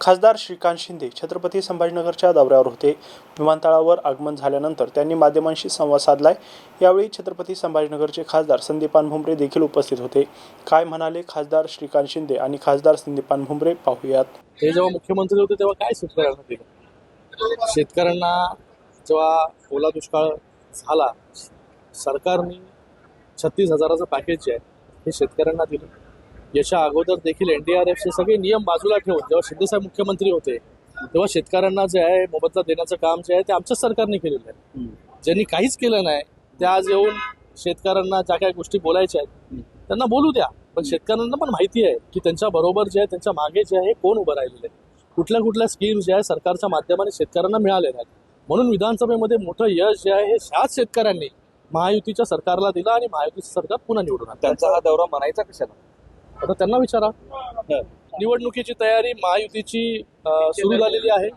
खासदार श्रीकांत शिंदे छत्रपती संभाजीनगरच्या दौऱ्यावर होते. विमानतळावर आगमन झाल्यानंतर त्यांनी माध्यमांशी संवाद साधलाय. यावेळी छत्रपती संभाजीनगरचे खासदार संदीपान भुमरे देखील उपस्थित होते. काय म्हणाले खासदार श्रीकांत शिंदे आणि खासदार संदीपान भुमरे पाहूयात. ते जेव्हा मुख्यमंत्री होते तेव्हा काय शेतकऱ्यांना दिलं शेतकऱ्यांना जेव्हा ओला दुष्काळ झाला सरकारने छत्तीस हजाराचं पॅकेज जे आहे हे शेतकऱ्यांना दिलं. याच्या अगोदर देखील एन डी आर एफचे सगळे नियम बाजूला ठेवून जेव्हा शिंदेसाहेब मुख्यमंत्री होते तेव्हा शेतकऱ्यांना जे आहे मोबदला देण्याचं काम जे आहे ते आमच्याच सरकारने केलेलं आहे. ज्यांनी काहीच केलं नाही ते आज येऊन शेतकऱ्यांना ज्या काही गोष्टी बोलायच्या आहेत त्यांना बोलू द्या. पण शेतकऱ्यांना पण माहिती आहे की त्यांच्या बरोबर जे आहे त्यांच्या मागे जे आहे कोण उभं राहिलेले आहे. कुठल्या कुठल्या स्कीम्स ज्या आहे सरकारच्या माध्यमाने शेतकऱ्यांना मिळालेल्या आहेत. म्हणून विधानसभेमध्ये मोठं यश जे आहे हे ह्याच शेतकऱ्यांनी महायुतीच्या सरकारला दिलं आणि महायुतीचं सरकार पुन्हा निवडून त्यांचा हा दौरा म्हणायचा कशाला? आता त्यांना विचारा. निवडणुकीची तयारी महायुतीची सुरू झालेली आहे.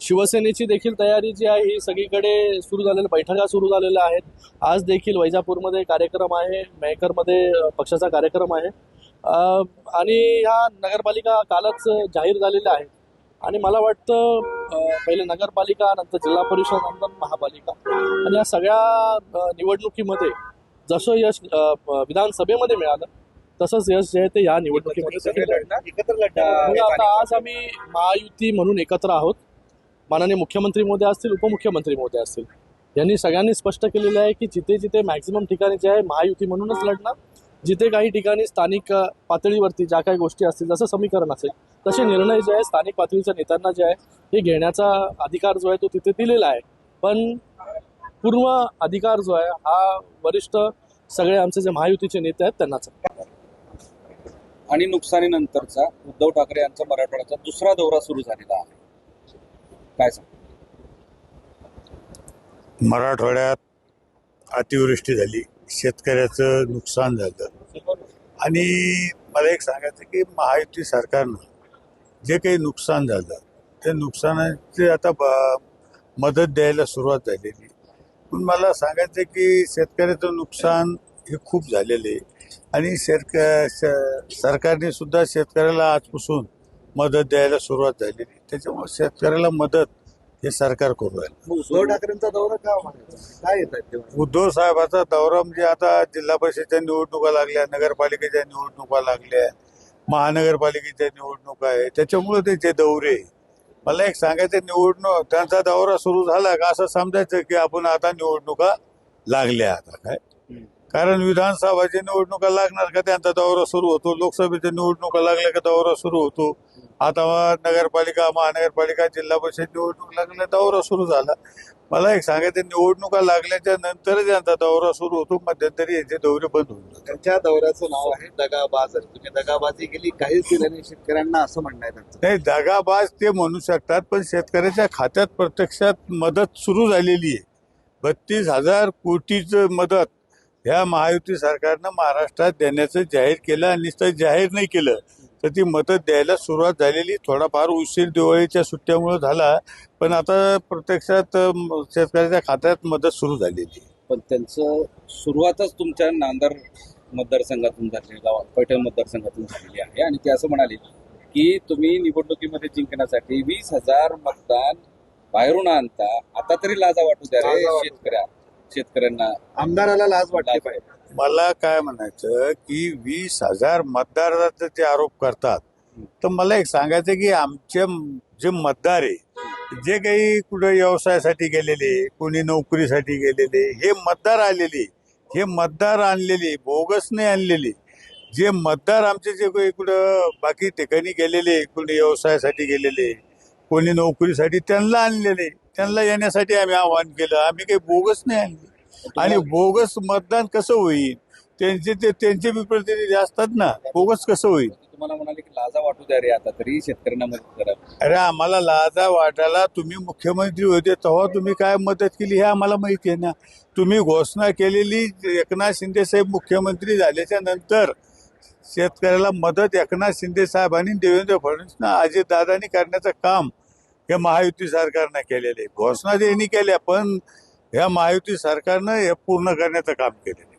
शिवसेनेची देखील तयारी जी आहे ही सगळीकडे सुरू झालेल्या बैठका सुरू झालेल्या आहेत. आज देखील वैजापूरमध्ये कार्यक्रम आहे मेहकरमध्ये पक्षाचा कार्यक्रम आहे. आणि ह्या नगरपालिका कालच जाहीर झालेल्या आहेत. आणि मला वाटतं पहिले नगरपालिका नंतर जिल्हा परिषद नंतर महापालिका. आणि या सगळ्या निवडणुकीमध्ये जसं यश विधानसभेमध्ये मिळालं तसंच यश जे आहे ते या निवडणुकीमध्ये म्हणजे आता आज आम्ही महायुती म्हणून एकत्र आहोत. माननीय मुख्यमंत्री मोदी असतील उपमुख्यमंत्री मोदी असतील. यांनी सगळ्यांनी स्पष्ट केलेलं आहे की जिथे जिथे मॅक्झिमम ठिकाणी जे आहे महायुती म्हणूनच लढणार. जिथे काही ठिकाणी स्थानिक पातळीवरती ज्या काही गोष्टी असतील जसं समीकरण असेल तसे निर्णय जे आहे स्थानिक पातळीच्या नेत्यांना जे आहे हे घेण्याचा अधिकार जो आहे तो तिथे दिलेला आहे. पण पूर्ण अधिकार जो आहे हा वरिष्ठ सगळे आमचे जे महायुतीचे नेते आहेत त्यांनाच. आणि नुकसानीनंतरचा उद्धव ठाकरे यांचा मराठवाड्याचा दुसरा दौरा सुरू झालेला आहे. काय सांग मराठवाड्यात अतिवृष्टी झाली. शेतकऱ्याचं नुकसान झालं. आणि मला एक सांगायचं की महायुती सरकारनं जे काही नुकसान झालं ते नुकसानाची आता ब- मदत द्यायला सुरुवात झालेली. पण मला सांगायचं की शेतकऱ्याचं नुकसान हे खूप झालेलं आहे. आणि शेतक सरकारने सुद्धा शेतकऱ्याला आजपासून मदत द्यायला सुरुवात झालेली आहे. त्याच्यामुळे शेतकऱ्याला मदत हे सरकार करू राहिलं. उद्धव ठाकरेंचा दौरा का काय येत आहे उद्धव साहेबाचा दौरा म्हणजे आता जिल्हा परिषदेच्या निवडणुका लागल्या नगरपालिकेच्या निवडणुका लागल्या महानगरपालिकेच्या निवडणुका आहे. त्याच्यामुळे त्याचे दौरे मला एक सांगायचं निवडणूक त्यांचा दौरा सुरू झाला का असं समजायचं की आपण आता निवडणुका लागल्या आता काय? कारण विधानसभाच्या निवडणुका लागणार का? त्यांचा दौरा सुरू होतो. लोकसभेच्या निवडणुका लागल्या का? दौरा सुरू होतो. आता नगरपालिका महानगरपालिका जिल्हा परिषद निवडणूक लागल्या दौरा सुरू झाला. मला एक सांगायचं निवडणुका लागल्याच्या नंतरच यांचा दौरा सुरू होतो मध्यंतरी यांचे दौरे बंद जातात. त्यांच्या दौऱ्याचं नाव आहे दगाबाज. तुम्ही दगाबाजी केली काहीच दिलं नाही शेतकऱ्यांना असं म्हणणं आहे त्यांचं. नाही दगाबाज ते म्हणू शकतात पण शेतकऱ्याच्या खात्यात प्रत्यक्षात मदत सुरू झालेली आहे. बत्तीस हजार कोटीचं मदत ह्या महायुती सरकारनं महाराष्ट्रात देण्याचं जाहीर केलं आणि नुसतं जाहीर नाही केलं तर ती मदत द्यायला सुरुवात झालेली थोडाफार उशीर दिवाळीच्या सुट्ट्यामुळे झाला. पण आता प्रत्यक्षात शेतकऱ्याच्या खात्यात मदत सुरू झालेली. पण त्यांचं सुरुवातच तुमच्या नांदर मतदारसंघातून झालेली गावात पैठण मतदारसंघातून झालेली आहे. आणि ते असं म्हणाले की तुम्ही निवडणुकीमध्ये जिंकण्यासाठी वीस हजार मतदान बाहेरून आणता. आता तरी लाजा वाटू द्या रे शेतकऱ्या. शेतकऱ्यांना आमदाराला लाज वाटली पाहिजे. मला काय म्हणायचं की वीस हजार मतदाराचा ते आरोप करतात तर मला एक सांगायचं की आमचे जे मतदार आहे जे काही कुठं व्यवसायासाठी गेलेले कोणी नोकरीसाठी गेलेले हे मतदार आलेले हे मतदार आणलेले बोगस नाही आणलेले जे मतदार आमचे जे काही कुठं बाकी ठिकाणी गेलेले कोणी व्यवसायासाठी गेलेले कोणी नोकरीसाठी त्यांना आणलेले. त्यांना येण्यासाठी आम्ही आवाहन केलं. आम्ही काही बोगस नाही आणले. आणि बोगस मतदान कसं होईल? त्यांचे ते त्यांचे बी प्रतिनिधी असतात ना. बोगस कसं होईल? तुम्हाला म्हणाले की लाजा वाटू द्या रे आता तरी शेतकऱ्यांना मदत करा अरे आम्हाला लाजा वाटायला तुम्ही मुख्यमंत्री होते तेव्हा तुम्ही काय मदत केली हे आम्हाला माहिती आहे ना. तुम्ही घोषणा केलेली एकनाथ शिंदे साहेब मुख्यमंत्री झाल्याच्यानंतर शेतकऱ्याला मदत एकनाथ शिंदे साहेबांनी देवेंद्र फडणवीसना अजितदादांनी करण्याचं काम हे महायुती सरकारनं केलेले. घोषणा त्यांनी केल्या पण ह्या महायुती सरकारनं हे पूर्ण करण्याचं काम केलेलं आहे.